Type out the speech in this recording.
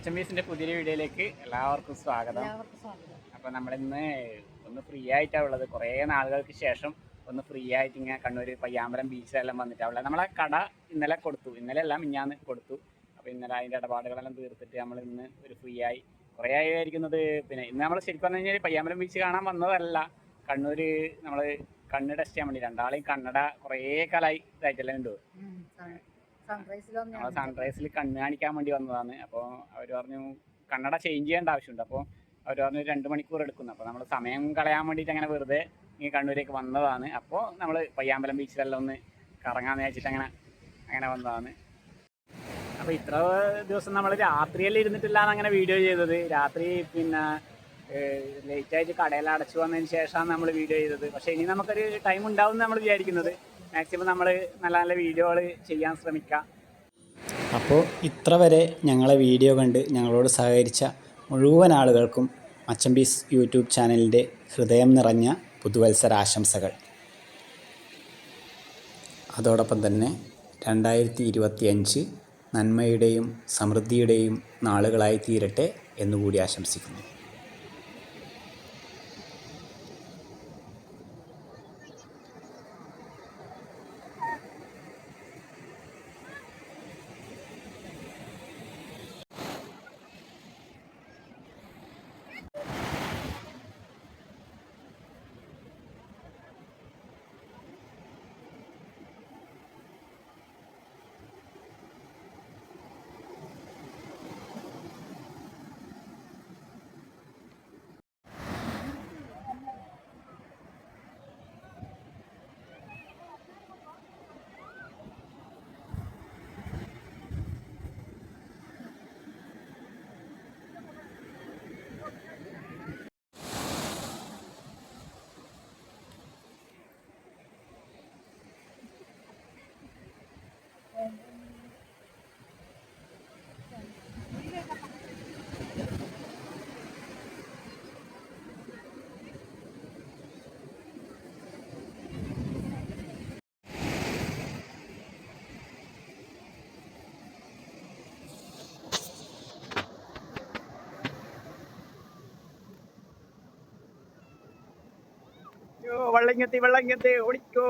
അച്ചമ്പീസിന്റെ പുതിയൊരു വീഡിയോയിലേക്ക് എല്ലാവർക്കും സ്വാഗതം. അപ്പൊ നമ്മളിന്ന് ഒന്ന് ഫ്രീ ആയിട്ടാണ് ഉള്ളത്. കുറേ നാളുകൾക്ക് ശേഷം ഒന്ന് ഫ്രീ ആയിട്ട് ഇങ്ങനെ കണ്ണൂർ പയ്യാമ്പലം ബീച്ചിലെല്ലാം വന്നിട്ടാണ് ഉള്ളത് നമ്മളെ കട ഇന്നലെ കൊടുത്തു. ഇന്നലെ എല്ലാം ഇഞ്ഞാന്ന് കൊടുത്തു. അപ്പൊ ഇന്നലെ അതിന്റെ ഇടപാടുകളെല്ലാം തീർത്തിട്ട് നമ്മൾ ഇന്ന് ഒരു ഫ്രീ ആയി. കുറേ ആയിരിക്കുന്നത് പിന്നെ ഇന്ന് നമ്മൾ ശരിക്കും പറഞ്ഞു കഴിഞ്ഞാൽ പയ്യാമ്പലം ബീച്ച് കാണാൻ വന്നതല്ല. കണ്ണൂർ നമ്മൾ കണ്ണ് ടെസ്റ്റ് ചെയ്യാൻ വേണ്ടി രണ്ടാളെയും കണ്ണട കുറേ കാലായി ഇതായിട്ടെല്ലാം ഉണ്ട് സൺറൈസിൽ കണ്ണ് കാണിക്കാൻ വേണ്ടി വന്നതാണ്. അപ്പോൾ അവർ പറഞ്ഞു കണ്ണട ചേഞ്ച് ചെയ്യേണ്ട ആവശ്യമുണ്ട്. അപ്പോൾ അവർ പറഞ്ഞു രണ്ട് മണിക്കൂർ എടുക്കുന്നു. അപ്പോൾ നമ്മൾ സമയം കളയാൻ വേണ്ടിയിട്ട് അങ്ങനെ വെറുതെ ഈ കണ്ണൂരേക്ക് വന്നതാണ്. അപ്പോൾ നമ്മൾ പയ്യാമ്പലം ബീച്ചിലെല്ലാം ഒന്ന് കറങ്ങാന്ന് വെച്ചിട്ട് അങ്ങനെ അങ്ങനെ വന്നതാണ്. അപ്പോൾ ഇത്ര ദിവസം നമ്മൾ രാത്രിയെല്ലാം ഇരുന്നിട്ടില്ലാണ് അങ്ങനെ വീഡിയോ ചെയ്തത്. രാത്രി പിന്നെ ലേറ്റായിട്ട് കടയിൽ അടച്ചു വന്നതിന് ശേഷമാണ് നമ്മൾ വീഡിയോ ചെയ്തത്. പക്ഷേ ഇനി നമുക്കൊരു ടൈം ഉണ്ടാവും നമ്മൾ വിചാരിക്കുന്നത്. മാക്സിമം നമ്മൾ നല്ല നല്ല വീഡിയോകൾ ചെയ്യാൻ ശ്രമിക്കാം. അപ്പോൾ ഇത്ര വരെ ഞങ്ങളെ വീഡിയോ കണ്ട് ഞങ്ങളോട് സഹകരിച്ച മുഴുവൻ ആളുകൾക്കും മച്ചമ്പീസ് യൂട്യൂബ് ചാനലിന്റെ ഹൃദയം നിറഞ്ഞ പുതുവത്സര ആശംസകൾ അതോടൊപ്പം തന്നെ രണ്ടായിരത്തി ഇരുപത്തിയഞ്ച് നന്മയുടെയും സമൃദ്ധിയുടെയും നാളുകളായി തീരട്ടെ എന്നുകൂടി ആശംസിക്കുന്നു. വെള്ളങ്ങെത്തി വള്ളങ്ങത്തി ഓടിക്കോ.